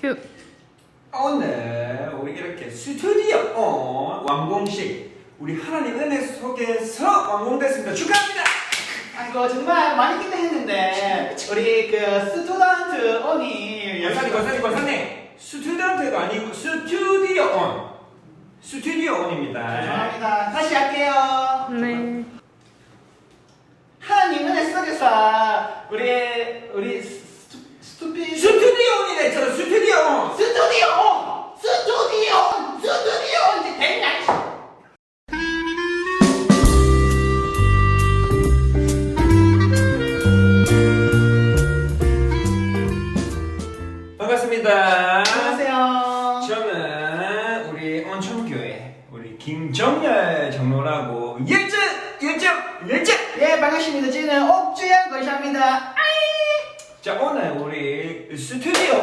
큐. 오늘 우리 이렇게 스튜디오 온 완공식 우리 하나님 은혜 속에서 완공됐습니다. 축하합니다. 아이고 정말 많이 기대했는데 우리 그 스튜던트 언니 권사님, 권사님, 권사님. 스튜던트가 아니고 스튜디오 온. 스튜디오 온입니다. 죄송합니다 다시 할게요 네. 하나님 은혜 속에서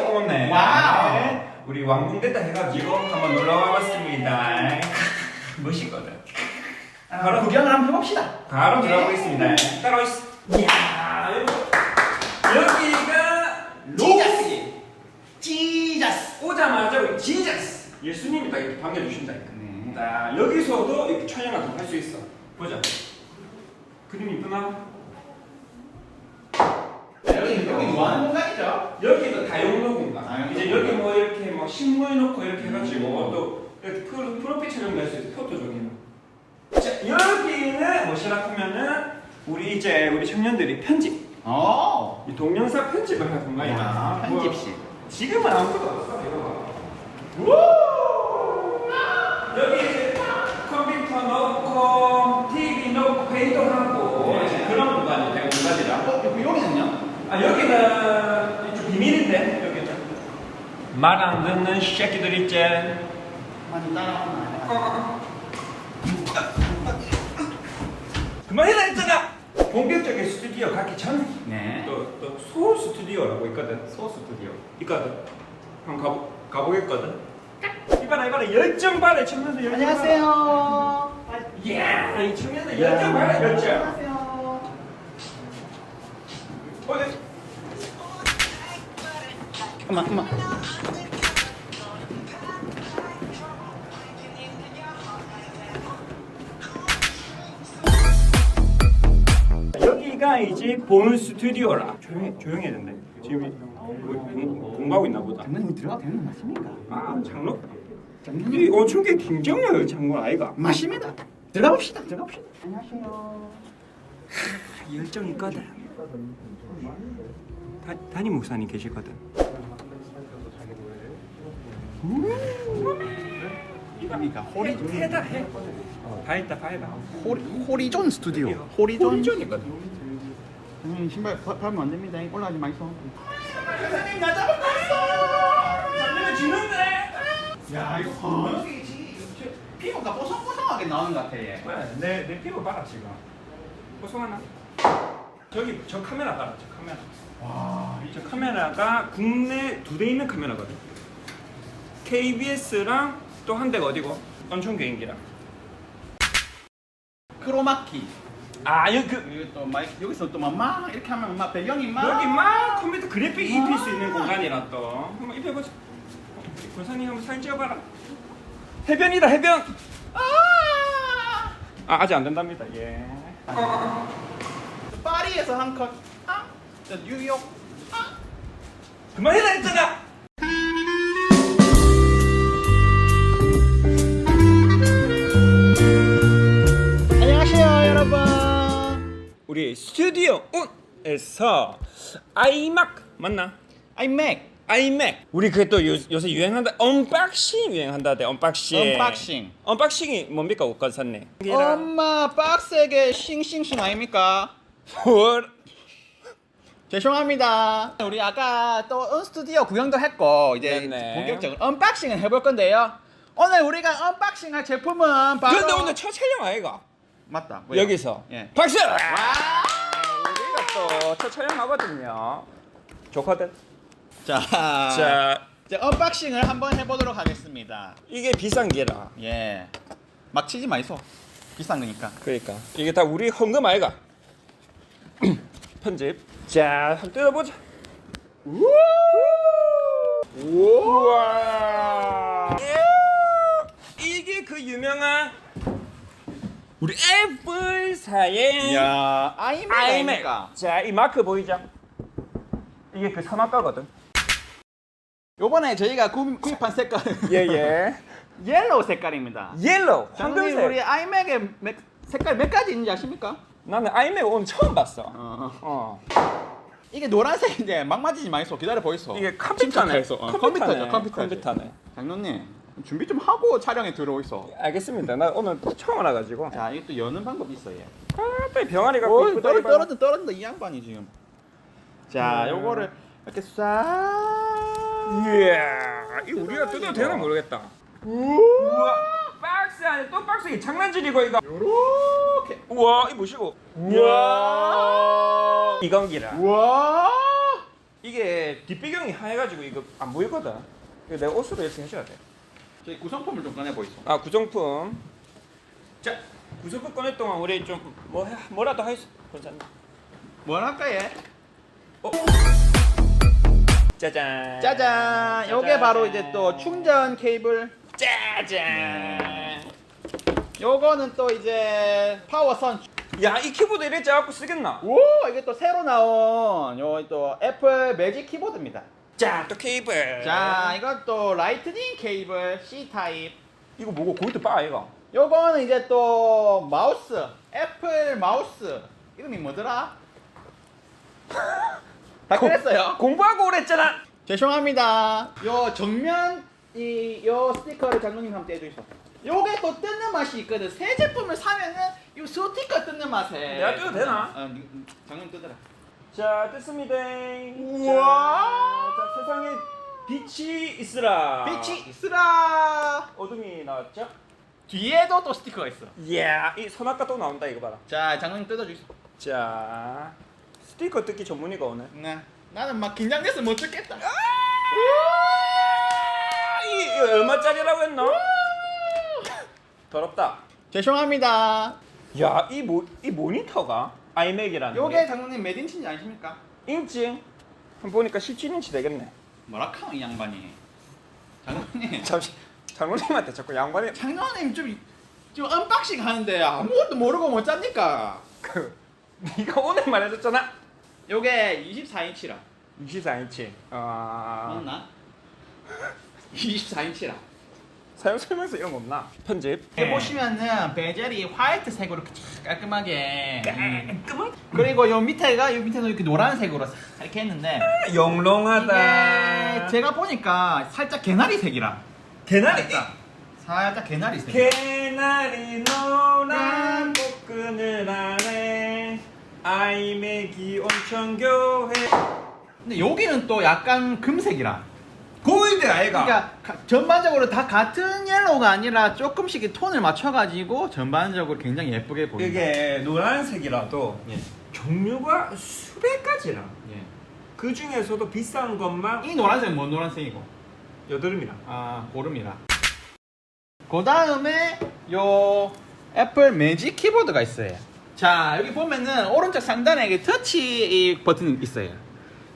오 오늘 와우. 우리 완공됐다 해가지고 한번 놀러 와봤습니다. 멋있거든. 바로 구경을 한번 해봅시다 바로 들어가 보겠습니다. 따라오시죠. 이야 여기가 로지. 지저스 오자마자 우리 지저스 예수님이 딱 이렇게 반겨주신다니까. 네. 자 여기서도 이렇게 촬영을 좀 할 수 있어. 보자. 그림 이쁘나? 여기 여기 뭐 하는 공간이죠? 여기도 다용도 공간. 다용도 이제. 여기 뭐 이렇게 뭐 식물 놓고 이렇게 해가지고 또 이렇게 프로, 프로필 촬영도 할수 있어. 포토적인. 자 여기는 뭐시라 하면은 우리 이제 우리 청년들이 편집, 어 이 동영상 편집을 할 공간이다. 야, 편집실. 뭐, 지금은 아무것도 없어. 이거 봐. 우! 여기 1인데 여기죠. 말 안 듣는 새끼들 있지. 많이 따라오면 어, 어, 어. 그만해라 했잖아. 본격적인 스튜디오 가기 전에 네. 또, 또 소울 스튜디오라고 있거든. 소울 스튜디오. 있거든. 한번 가보, 가보겠거든. 이봐라 이봐라 열정 발에 춤면서 열정 안녕하세요. 이야 예, 이 춤면서 네. 열정 발에 열정. 안녕하세요. 어디? 네. 엄마, 엄마. 여기가 이제 본 스튜디오라 조용히 조용히 해야 된대 지금 뭐 공- 공부하고 있나 보다 장모님 들어가도 되는 거 맞습니까? 아 장로? 이 어촌계 김정열 장군 아이가 맞습니다. 들어가 봅시다. 들어가 봅시다. 안녕하세요. 열정 있거든 다, 담임 목사님 계시거든 그러니까 호리존. 해다 해. 다 했다 다 해다 호리, 호리존 스튜디오. 호리존. 호리존이거든 장모님 신발 바- 밟으면 안 됩니다. 올라가지 마이소. 선생님 나 잡았어. 장면은 지는데 야 이거 번호이지. 피부가 뽀송뽀송하게 나오는 것 같아 얘. 뭐야 내, 내 피부 봐라 지금 보송하나? 저기 저 카메라 봐라 저 카메라 와. 저 카메라가 국내 두 대 있는 카메라거든 KBS랑 또 한 대가 어디고? 온천 개인기랑 크로마키. 아 여기 그 여기 또막 여기서 또 막 막 이렇게 하면 막 배경이 막 여기 막 컴퓨터 그래픽 입힐 수 있는 공간이라 또 한번 입혀보자 우리 권사님 한번 사진 찍어봐라 해변이다 해변 아! 아 아직 안 된답니다 예 파리에서 한 컷. 아! 저 뉴욕. 아! 그만해라 했잖아 우리 스튜디오 온에서 아이막 맞나? 아이맥. 아이맥 우리 그게 또 요, 요새 유행한다 언박싱 유행한다대 언박싱 언박싱. 언박싱이 뭡니까 옷관사님 엄마 빡세게 싱싱싱 아닙니까? 뭘 죄송합니다. 우리 아까 또 언스튜디오 구경도 했고 이제 네네. 본격적으로 언박싱을 해볼 건데요. 오늘 우리가 언박싱할 제품은 바로 그런데 오늘 첫 촬영 아이가 맞다. 왜요? 여기서 예. 박수 와 우리가 또첫 촬영하거든요 좋거든 자, 자 이제 언박싱을 한번 해보도록 하겠습니다. 이게 비싼 게라 예. 막 치지 마이소. 비싼 거니까. 그러니까 이게 다 우리 헌금 아이가 편집 자 한번 뜯어보자 우와. 이게 그 유명한 우리 애플사의 야 아이맥 아이맥. 자, 이 마크 보이죠? 이게 그 선악과거든. 요번에 저희가 구, 구입한 색깔은 예, 예. 옐로우 색깔입니다. 옐로우, 장님 황금색. 우리 아이맥의 맥- 색깔 몇 가지 있는지 아십니까? 나는 아이맥 오늘 처음 봤어. 어. 어. 이게 노란색인데 막 맞지지 마이소 기다려 보이소. 이게 컴퓨터네. 침착해서. 어, 컴퓨터죠, 컴퓨터. 컴퓨터네. 장로님 준비 좀 하고 촬영에 들어오이소. 알겠습니다. 나 오늘 처음 알아가지고. 자 이게 또 여는 방법이 있어요. 아, 또이 병아리가 오 이쁘다, 떨어 이봐라. 떨어진다 떨어진다 이 양반이 지금. 자 음. 요거를 이렇게 싹. 이야, 이 우리가 뜯어도 되나 모르겠다. 우와, 박스 안에 또 박스 이 장난질이고 이거. 요렇게. 우와, 이 뭐시고? 우와, 이건기라. 우와. 이게 뒷배경이 하얘가지고 이거 안 보이거든. 이거 내가 옷으로 이렇게 해줘야 돼. 저희 구성품을 좀 꺼내 보이소. 아 구정품. 자, 구성품 꺼낼 동안 우리 좀 뭐 뭐라도 할 수. 괜찮나? 뭘 할까 얘? 어? 짜잔. 짜잔. 요게. 바로 이제 또 충전 케이블. 짜잔. 요거는 또 이제 파워선. 야, 이 키보드 이래 짜갖고 쓰겠나? 오 이게 또 새로 나온 요 또 애플 매직 키보드입니다. 자, 또 케이블. 자 이건 또 라이트닝 케이블 C 타입. 이거 뭐고 골드 바 이거? 요거는 이제 또 마우스 애플 마우스 이름이 뭐더라? 다 그랬어요. 공부하고 오랬잖아. 죄송합니다. 요 정면 이요 스티커를 장로님 한번 떼주이소. 요게 또 뜯는 맛이 있거든. 새 제품을 사면은 요 스티커 뜯는 맛에. 내가 뜯어도 되나? 어, 니- 니- 장로님 뜯어라. 자, 됐습니다. 우와. 자, 자, 세상에 빛이 있으라. 빛이 있으라. 어둠이 나왔죠? 뒤에도 또 스티커가 있어. 이야, 이 선악과 또 나온다 이거 봐라. 자, 장로님 뜯어주이소. 자, 스티커 뜯기 전문이가 오네. 네. 나는 막 긴장돼서 못 뜯겠다. 아, 이, 이거 얼마짜리라고 했나? 더럽다. 죄송합니다. 야, 이 모, 이 모니터가 아이맥이라는 요게 장로님 매딘친지 아십니까? 인증. 한번 보니까 17인치 되겠네. 뭐라 카노 이 양반이. 장로님. 잠시 장로님한테 자꾸 양반이 장로님 좀, 좀 언박싱 하는데 아무것도 모르고 못 잡니까? 그 네가 오늘 말해줬잖아. 요게 24인치라. 24인치. 아 맞나? 24인치라. 사용 설명서 이런 거 없나? 편집. 해보시면은 베젤이 화이트색으로 이렇게 쫙 깔끔하게. 음. 깔끔한. 그리고 요 밑에가 요 밑에는 이렇게 노란색으로 싹 이렇게 했는데 영롱하다. 이게 제가 보니까 살짝 개나리색이라. 개나리. 살짝, 살짝 개나리색. 개나리 노란 복근을 안에 아이맥이 온천교회. 근데 여기는 또 약간 금색이라. 골드 아이가. 그러니까 가- 전반적으로 다 같은 옐로우가 아니라 조금씩 이 톤을 맞춰가지고 전반적으로 굉장히 예쁘게 보인다. 이게 노란색이라도 예. 종류가 수백 가지라. 예. 그 중에서도 비싼 것만 이 노란색은 뭔 노란색이고? 여드름이라. 아 고름이라. 그 다음에 요 애플 매직 키보드가 있어요. 자 여기 보면은 오른쪽 상단에 이게 터치 이 버튼이 있어요.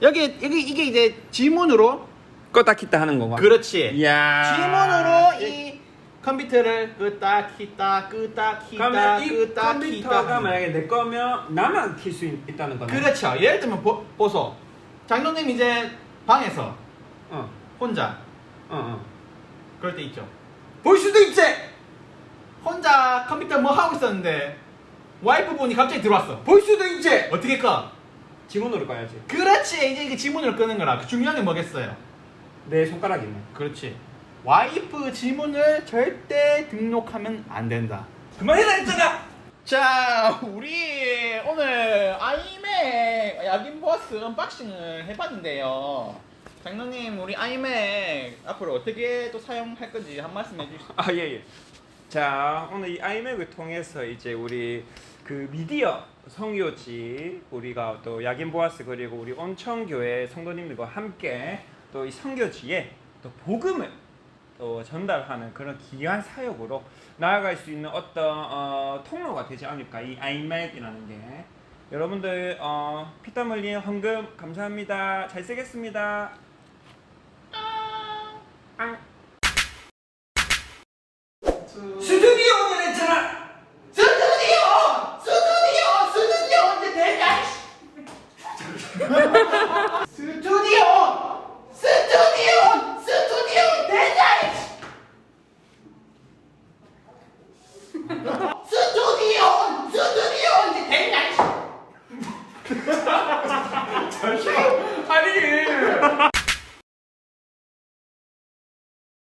여기 여기 이게 이제 지문으로 껐다 켰다 하는 거가. 그렇지. 이야. 지문으로 이 컴퓨터를 끄다 키다 끄다 키다 그러면 이 끄다 컴퓨터가 키다. 만약에 내 거면 나만 킬 수 있다는 거네. 그렇죠. 예를 들면 보, 보소. 장로님 이제 방에서 어, 혼자 어, 어. 그럴 때 있죠. 볼 수도 있지. 혼자 컴퓨터 뭐 하고 있었는데 와이프 분이 갑자기 들어왔어. 볼 수도 있지. 어떻게 꺼? 지문으로 가야지. 그렇지. 이제 이게 지문을 끄는 거라. 그 중요한 게 뭐겠어요? 내 손가락 있네. 그렇지. 와이프 지문을 절대 등록하면 안 된다. 그만해라 했잖아. 자, 우리 오늘 아이맥 야긴 버스 언박싱을 해봤는데요. 장로님, 우리 아이맥 앞으로 어떻게 또 사용할 건지 한 말씀 해주시죠. 아 예 예. 자 오늘 이 아이맥을 통해서 이제 우리 그 미디어 성교지 우리가 또 야긴 보아스 그리고 우리 온천교회 성도님들과 함께 또이 성교지에 또 복음을 또 전달하는 그런 귀한 사역으로 나아갈 수 있는 어떤 어, 통로가 되지 않을까? 이 아이맥이라는 게. 여러분들 어, 피땀 흘린 헌금 감사합니다. 잘 쓰겠습니다.